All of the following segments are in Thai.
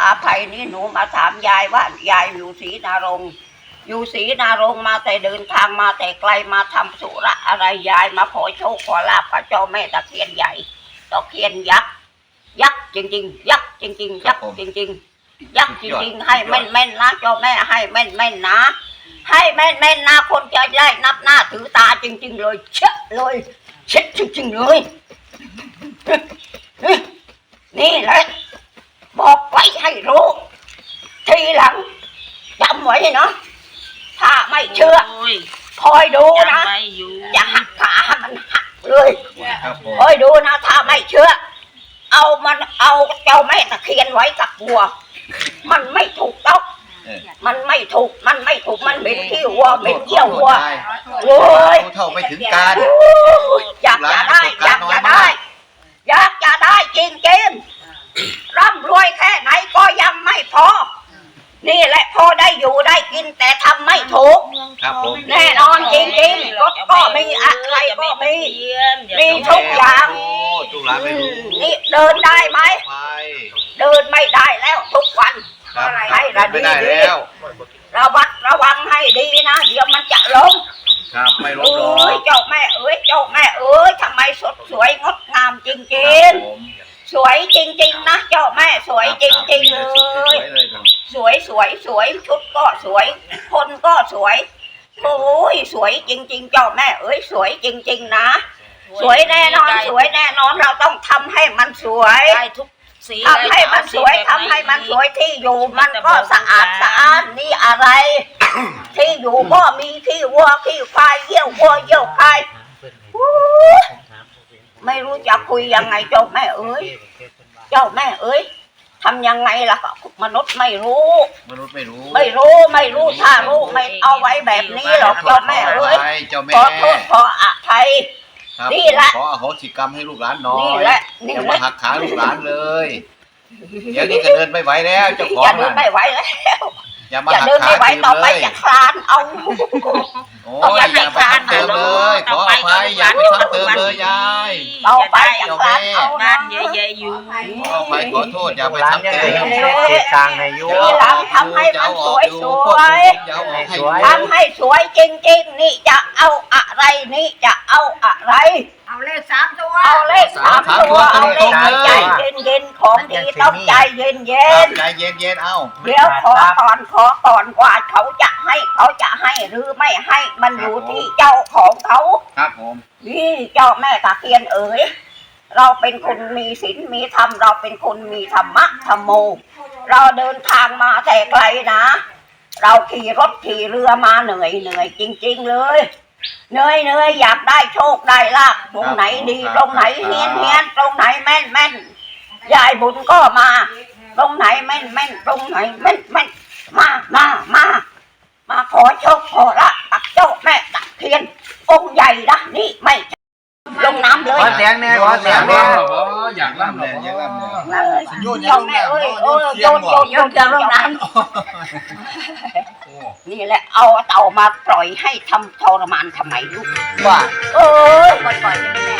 อาภัยนี่หนูมาถามยายว่ายายอยู่ศรีนารงอยู่ศรีนารงมาแต่เดินทางมาแต่ไกลมาทำสุระอะไรยายมาขอโชคขอลาบกับเจ้าแม่ตะเคียนใหญ่ตะเคียนยักษ์ยักษ์จริง ๆ ยักษ์จริง ๆ ยักษ์จริง ๆ ยักษ์จริง ๆ ให้แม่นๆนะเจ้าแม่ให้แม่นๆนะ ให้แม่นๆนะคนจะได้นับหน้าถือตาจริง ๆ เลยเช็ดเลยเช็ดจริงๆเลยนี่แหละ บอกไว้ให้รู้ ทีหลังจำไว้เนาะถ้าไม่เชื่อโอ้ยคอยดูนะ จำไว้อยู่อย่าหักขาให้มันหักเลยครับผมคอยดูนะ ถ้าไม่เชื่อ เอามันเอาเจ้าแม่ตะเคียนไว้กับวัว มันไม่ถูกต้อง เออมันไม่ถูก มันไม่ถูก มันเป็นขี้วัวเป็นเขี้ยววัวได้โอ้ย รู้เท่าไม่ถึงการ อยากจะได้ อยากจะได้ อยากจะได้จริงจริงๆ ร่ำรวยแค่ไหนก็ยังไม่พอ นี่แหละพอได้อยู่ได้กินแต่ทำไม่ถูก ครับผม แน่นอนจริงๆรถก็มีอะไรก็มีมีทุกอย่าง โอ้ทุกร้านไม่รู้นี่เดินได้ไหม ไปเดินไม่ได้แล้วทุกวันครับให้ระดีไม่ได้แล้วระวัดระวังให้ดีนะเดี๋ยวมันจะล้มครับไม่ลเอบหรอ้ยกเจ้าแม่เอ้ยเจ้าแม่เอ้ยทำไมสดสวยงดงามจริงครับผมๆ สวยจริง ๆ นะเจ้าแม่สวยจริง ๆ เลสวยยเลยครับสวยสวยสวยชุดก็สวย คนก็สวยโอ้ยสวยจริง ๆ เจ้าแม่เอ้ยสวยจริง ๆ นะ สวยแน่นอนสวยแน่นอนเราต้องทำให้มันสวยได้ทุกสีทำให้มันสวยทำให้มันสวยที่อยู่มันก็สะอาดสะอาดนี่อะไร ที่อยู่ก็มีที่วัวที่ควายเยี่ยววัวเยี่ยวควายอู้ ไม่รู้จะคุยยังไงเจ้าแม่เอ้ยเจ้าแม่เอ้ยทำยังไงล่ะมนุษย์ไม่รู้ มนุษย์ไม่รู้ ไม่รู้ไม่รู้ถ้ารู้ไม่เอาไว้แบบนี้หรอกเจ้าแม่เอ้ยไปเจ้าแม่ขอโทษขออภัยครับนี่แหละขออโหสิกรรมให้ลูกหลานหน่อยนี่แหละนี่อย่าแหมาละหักขาลูกหลานเลย เดี๋ยวนี้ก็เดินไม่ไหวแล้วเจ้าของอย่าเดินนั่นไม่ไหวแล้ว อย่ามาอย่าหักเดินขาไม่ไหวทีมต่อไปเลยจะคลานเอา โอ้ยอย่าไปซ้ำเติมเลยขออภัยอย่าไปซ้ำเติมเลยยายต่อไปจะคลานเอาบ้านะนเยอะๆอยู่ขออภัยขอโทษอย่าไปซ้ำเติมเอ๊ะทางในยุทีหลังทำให้มันสวยสวยจะเอาออกให้สวยทำให้สวยจริงๆ นี่จะเอาอะไรนี่จะเอาอะไรเอาเลขสามตัวเอาเลขสามตัวเอาเลขใจเย็นๆของดีต้องใจเย็นใจเย็นๆเอาๆเดี๋ยวขอก่อนขอก่อนกว่าเขาจะให้เขาจะให้หรือไม่ให้มันอยู่ที่เจ้าของเขาครับผมนี่เจ้าแม่ตะเคียนเอ๋ยเราเป็นคนมีศีลมีธรรมเราเป็นคนมีธรรมะธรรมโม เราเดินทางมาแต่ไกลนะ เราขี่รถขี่เรือมาเหนื่อยเหนื่อยจริง ๆ เลย เหนื่อยเหนื่อยอยากได้โชคได้ลาบตรงไหนดีตรงไหนเฮียนเฮียนตรงไหนแม่นแม่นยายบุญก็มา ตรงไหนแม่นแม่นตรงไหนแม่นแม่นมามามามาขอโชคขอลาบกับเจ้าแม่ตะเคียน องค์ใหญ่นะนี่ไม่ใช่ลงน้ำเลขอยเสียงแน่ขอเสียงแน่อยากล่ำเลยอยากล่ำเลยนั่นเลยเจ้าแม่เอ้ยโอ้ยโยนโยนโยนจะลงน้ำ นี่แหละเอาเต่ามาปล่อยให้ทำทรมานทำไมลูกว่า เอ้ยปล่อยปล่อยจะไม่แน่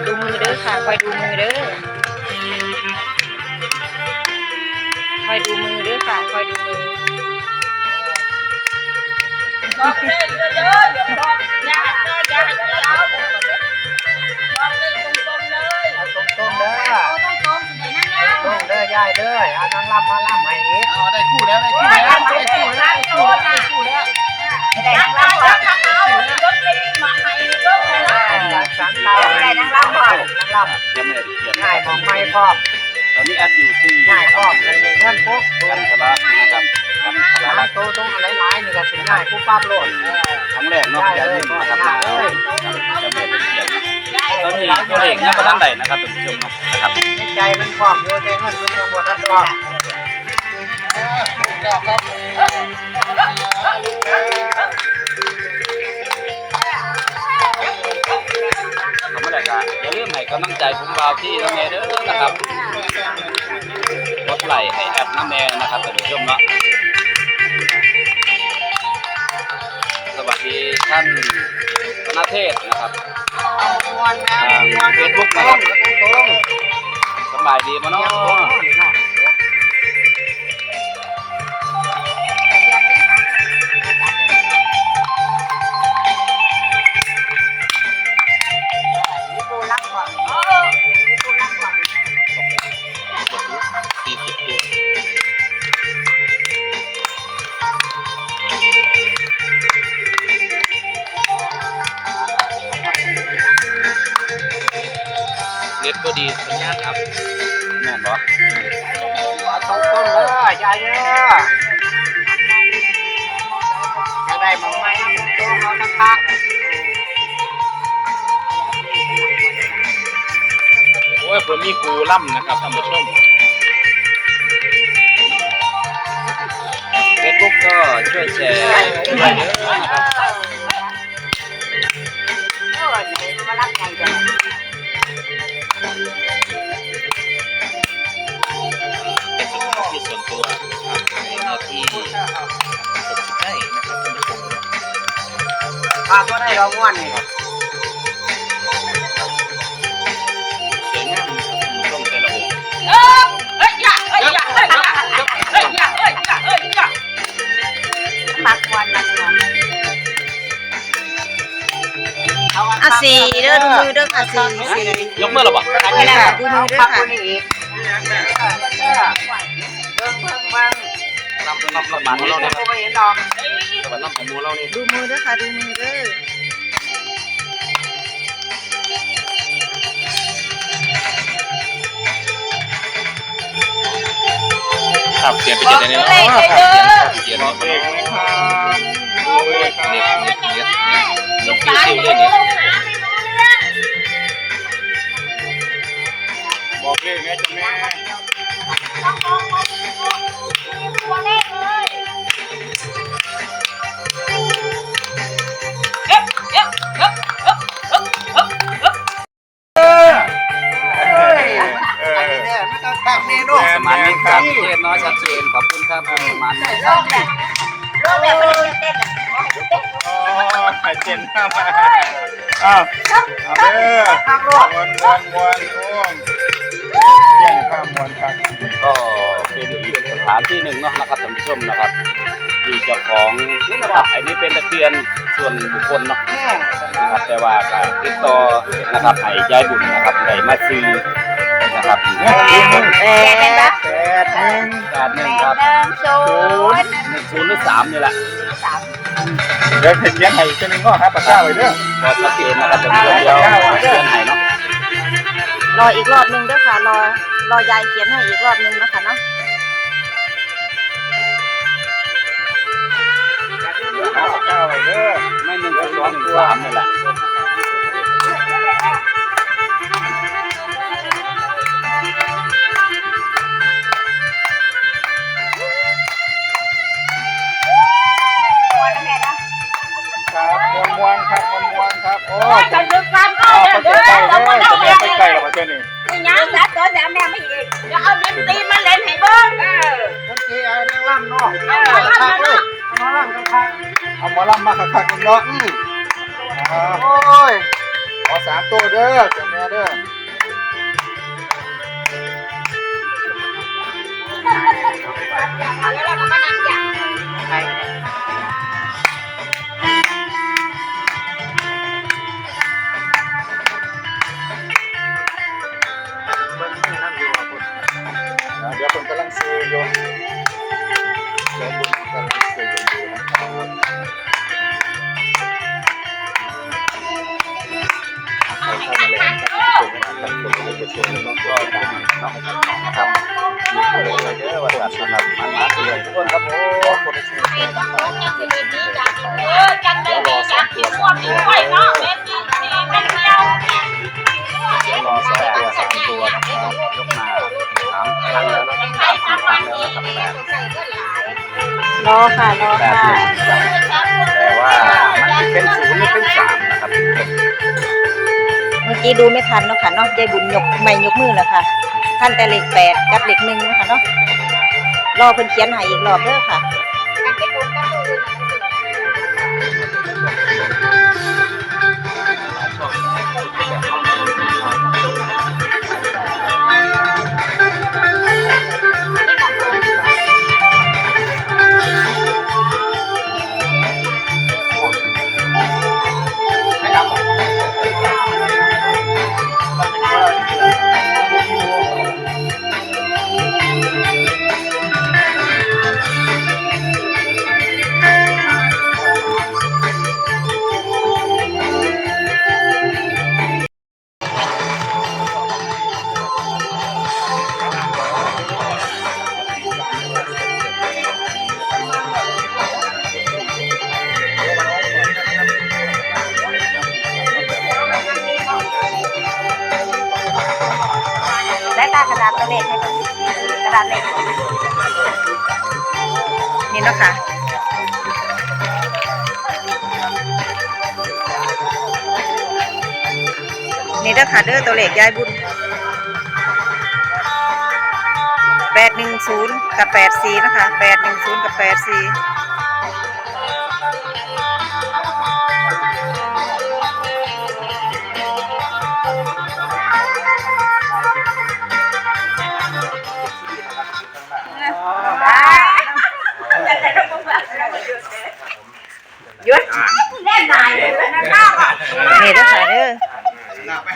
ตดูมือเด้อค่ะคอยดูมือเด้อคอยดูมือเด้อค่ะคอยดูมือบอกเลขเยอะๆอย่าบอกยากเด้อยากเด้อเอาบอกเลขตรงๆเลยเอาตรงๆเด้อตรงๆสิได้นั่งนั่งตรงเด้อยายเด้อเอานางรำมาล่ำให้อีกเอาได้คู่แล้วได้คู่แล้วได้คู่ายมองไม่พร้อมตอนนี้แอดอยู่ที่ง่ายพร้อมเงินเงินปุ๊บกันทละนะครับกันทละสามตัวตรงอะไรหลายนี่ก็สิง่ายปุ๊บปั๊บโลดครั้งแรกเนาะยายนี่นะครับจะไม่ได้เขียนตอนนี้ตัวเลขยังไม่ทันใดนะครับท่านผู้ชมเนาะนะครับในใจมันพร้อมอยู่แต่เงินมันยังบ่ทันพร้อม กำลังใจผมบ่าวที่น้ำแม่เด้อนะครับกดไลค์ให้แอปน้ำแม่นะครับท่านผู้ชมเนาะสวัสดีท่านธนเทศนะครับมวนนะมวนเฟซบุ๊กตรนะครับงตรงสบายดีมาเนาะนี่เนาะ จะได้มองไหมตรงเอาสักพักโอ้ยผมมีครูล่ำนะครับท่านผู้ชมเฟซบุ๊กก็ช่วยแชร์ด้วยเยอะนะครับ เออไหนมารักไงาก็ได้เราม่วนนี่สวยงามครับท่านผู้ชมแต่ละองค์เออเอ้ยอย่าเอ้ยอย่าเอ้ยอย่าเอ้ยอย่าเอ้ยอย่าเอ้ยอย่ามักวันมักวันอะสี่เด้อดูมือเด้อค่ะสี่สี่ยกมือหรอบ่ไปแล้วค่ะดูมือเด้อค่ะเบิ่งเบิ่งเบิ่งนำนำประมาณนี้เราเนี่ย กูไม่เห็นดอกสวัสดีของมูเรานี่ดูมือเด้อค่ะดูมือเด้อครับเสียงไปเจ็ดในนี้เนาะเลขเลยเด้อเสียงเองนะครับเน็ตเน็ตเน็ตเน็ตลูกคิวชายคิวไม่เลยรู้เนี่ยนะไม่รู้เรื่องบอกเลขแม่จ้ะแม่ เอาเด้อพักลูกมวนมวนมวนโอ้มเยี่ยงข้ามมวนครับก็เป็นอีกสถานที่หนึ่งเนาะนะครับท่านผู้ชมนะครับที่เจ้าของนะอันนี้เป็นตะเคียนส่วนบุคคลเนาะนะครับแต่ว่าการติดต่อนะครับให้ยายบุญนะครับได้มาซื้อ นะครับเนี่ยอีกหนึ่งแปดแปดหนึ่งแปดหนึ่งครับหนึ่งศูนย์หนึ่งศูนย์หรือสามนี่แหละเดี๋ยวเขียนให้อีกตัวหนึงก็ครับปากกาไว้เด้อก็ชัดเจนนะครับจะมีเดียวเขียนให้เนาะรออีกรอบหนึ่งเด้อค่ะรอรอยายเขียนให้อีกรอบหนึ่งนะคะเนาะปากกาไว้เด้อไม่หนึ่งศูนย์หนึ่งสามนี่แหละ เอานั่งล่ำเนาะเอาเอลำกันครับเอาหมอลำมาคักๆกันเนาะอืมอ่าโอ้ยขอสามตัวเด้อเจ้าแม่เด้อแล้วเราก็มานั่งอย่าง รอค่ะรอแปดค่ะหนึ่งแต่ว่ามันเป็นศูนย์หรือเป็นสามนะครับไม่กี้ดูไม่ทันเนาะค่ะเนาะยายบุญยกไม่ยกมือแล้วค่ะ ท่านแต่เลขแปดกับเลขหนึ่งเนาะคะเนาะรอเพิ่นเขียนให้อีกรอบเด้อค่ะได้ เนาะค่ะนี่เด้อค่ะเด้อตัวเลขยายบุญแปดหนึ่งศูนย์กับแปดสี่นะคะแปดหนึ่งศูนย์กับแปดสี่ นี่เด้อค่ะเด้อ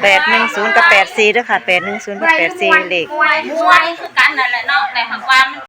แปดหนึ่งศูนย์กับแปดสี่เด้อค่ะแปดหนึ่งศูนย์กับแปดสี่เลข มวยมวยคือกันนั่นแหละเนาะแต่หากว่ามัน